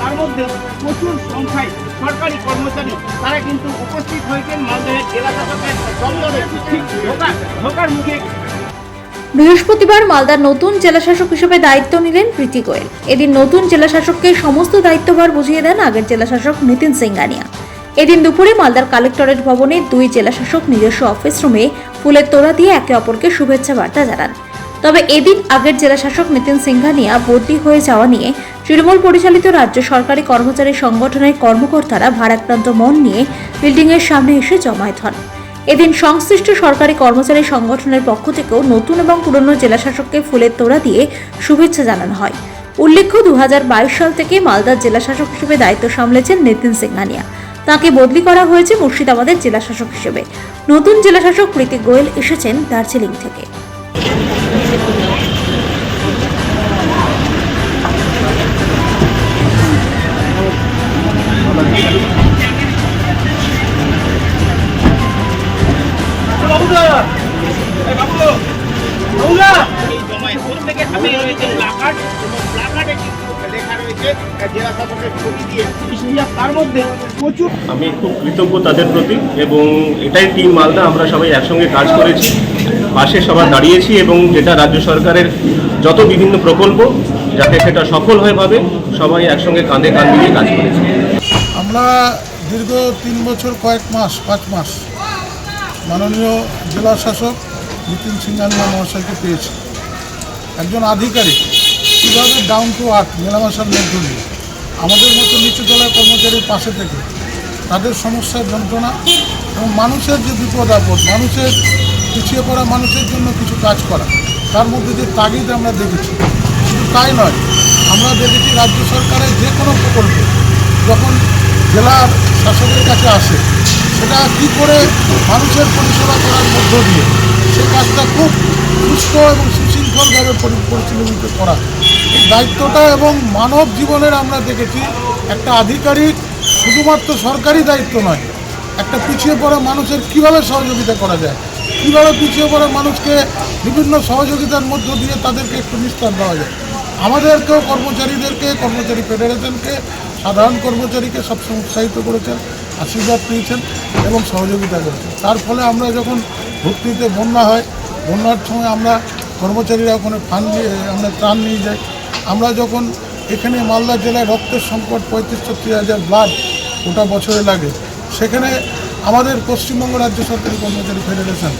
তার মধ্যে প্রচুর সংখ্যায় সরকারি কর্মচারী, তারা কিন্তু উপস্থিত হয়েছেন মালদহের মুখে। বৃহস্পতিবার মালদার নতুন জেলাশাসক হিসেবে দায়িত্ব নিলেন প্রীতি গোয়েল। এদিন নতুন জেলাশাসককে সমস্ত দায়িত্বভার বুঝিয়ে দেন আগের জেলাশাসক নিতিন সিংগানিয়া এদিন দুপুরে মালদার কালেক্টরেট ভবনে দুই জেলাশাসক নিজস্ব অফিস রুমে ফুলের তোড়া দিয়ে একে অপরকে শুভেচ্ছা বার্তা জানান। তবে এদিন আগের জেলাশাসক নিতিন সিংহানিয়া বদলি হয়ে যাওয়া নিয়ে তৃণমূল পরিচালিত রাজ্য সরকারি কর্মচারী সংগঠনের কর্মকর্তারা ভারাক্রান্ত মন নিয়ে বিল্ডিংয়ের সামনে এসে জমায়েত হন। এদিন সংশ্লিষ্ট সরকারি কর্মচারী সংগঠনের পক্ষ থেকেও নতুন এবং পুরনো জেলাশাসককে ফুলের তোড়া দিয়ে শুভেচ্ছা জানানো হয়। উল্লেখ্য দু হাজার বাইশ সাল থেকে মালদার জেলাশাসক হিসেবে দায়িত্ব সামলেছেন নিতিন সিংহানিয়া তাকে বদলি করা হয়েছে মুর্শিদাবাদের জেলাশাসক হিসেবে। নতুন জেলাশাসক প্রীতি গোয়েল এসেছেন দার্জিলিং থেকে। আমি খুব কৃতজ্ঞ তাদের প্রতি এবং এটাই টিম মালদা, আমরা সবাই একসঙ্গে কাজ করেছি, পাশে সবার দাঁড়িয়েছি এবং যেটা রাজ্য সরকারের যত বিভিন্ন প্রকল্প, যাতে সেটা সফল হয়ে ভাবে, সবাই একসঙ্গে কাঁধে কাঁধ মিলিয়ে কাজ করেছি। আমরা দীর্ঘ তিন বছর, কয়েক মাস, পাঁচ মাস মাননীয় জেলা শাসক নিতিন সিংহানিয়া মহাশয়কে পেয়েছি। একজন আধিকারিক, কীভাবে ডাউন টু আর্থ মেলামেশার মধ্য দিয়ে, আমাদের মতো নিচু তলার কর্মচারীর পাশে থেকে তাদের সমস্যার যন্ত্রণা এবং মানুষের যে বিপদ আপদ, মানুষের পিছিয়ে পড়া মানুষের জন্য কিছু কাজ করা, তার মধ্যে যে তাগিদ আমরা দেখেছি, শুধু তাই নয়, আমরা দেখেছি রাজ্য সরকারের যে কোনো প্রকল্প যখন জেলার শাসকের কাছে আসে, সেটা কী করে মানুষের পরিষেবা করার মধ্য দিয়ে সে কাজটা খুব সুস্থ এবং সুশৃঙ্খলভাবে পরি- পরিচালিত করা। এই দায়িত্বটা এবং মানব জীবনের আমরা দেখেছি, একটা আধিকারিক শুধুমাত্র সরকারি দায়িত্ব নয়, একটা পিছিয়ে পড়া মানুষের কীভাবে সহযোগিতা করা যায়, কীভাবে পিছিয়ে পড়া মানুষকে বিভিন্ন সহযোগিতার মধ্য দিয়ে তাদেরকে একটু নিস্তার দেওয়া যায়। আমাদেরকেও কর্মচারীদেরকে, কর্মচারী ফেডারেশনকে সাধারণ কর্মচারীকে সবসময় উৎসাহিত করেছেন, আশীর্বাদ পেয়েছেন এবং সহযোগিতা করেছেন। তার ফলে আমরা যখন ভর্তিতে বন্যা হয়, বন্যার সময় আমরা কর্মচারীরা ওখানে ফান্ড আমরা ত্রাণ নিয়ে যাই। আমরা যখন এখানে মালদা জেলায় রক্তের সংকট, পঁয়ত্রিশ ছত্রিশ হাজার ব্লাড গোটা বছরে লাগে, সেখানে আমাদের পশ্চিমবঙ্গ রাজ্য সরকারি কর্মচারী ফেডারেশন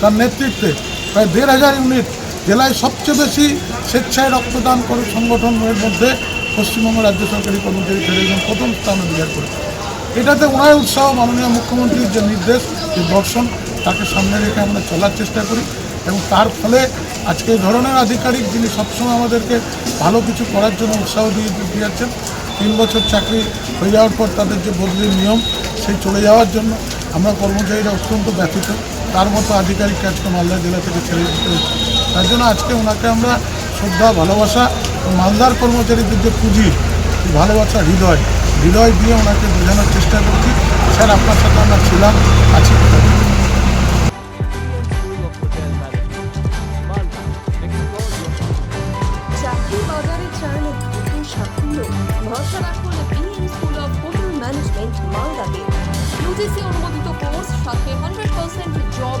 তার নেতৃত্বে প্রায় দেড় হাজার ইউনিট জেলায় সবচেয়ে বেশি স্বেচ্ছায় রক্তদান করে সংগঠনের মধ্যে পশ্চিমবঙ্গ রাজ্য সরকারি কর্মচারী ফেডারেশন প্রথম স্থান অধিকার করেছে এটাতে ওনার উৎসাহ, মাননীয় মুখ্যমন্ত্রীর যে নির্দেশ, যে দর্শন, তাকে সামনে রেখে আমরা চলার চেষ্টা করি এবং তার ফলে আজকে এই ধরনের আধিকারিক যিনি সবসময় আমাদেরকে ভালো কিছু করার জন্য উৎসাহ দিয়ে দিয়ে যাচ্ছেন তিন বছর চাকরি হয়ে যাওয়ার পর তাদের যে বদলির নিয়ম, সেই চলে যাওয়ার জন্য আমরা কর্মচারীরা অত্যন্ত ব্যথিত। তার মতো আধিকারিককে আজকে মালদা জেলা থেকে ছেড়ে দিতে হচ্ছে তার জন্য আজকে ওনাকে আমরা শ্রদ্ধা, ভালোবাসা মালদার কর্মচারীদের যে পুঁজি ভালোবাসা হৃদয়। হৃদয় দিয়ে ওনাকে বোঝানোর চেষ্টা করছি। স্যার, আপনার সাথে আমরা ছিলাম, আছি। Percent job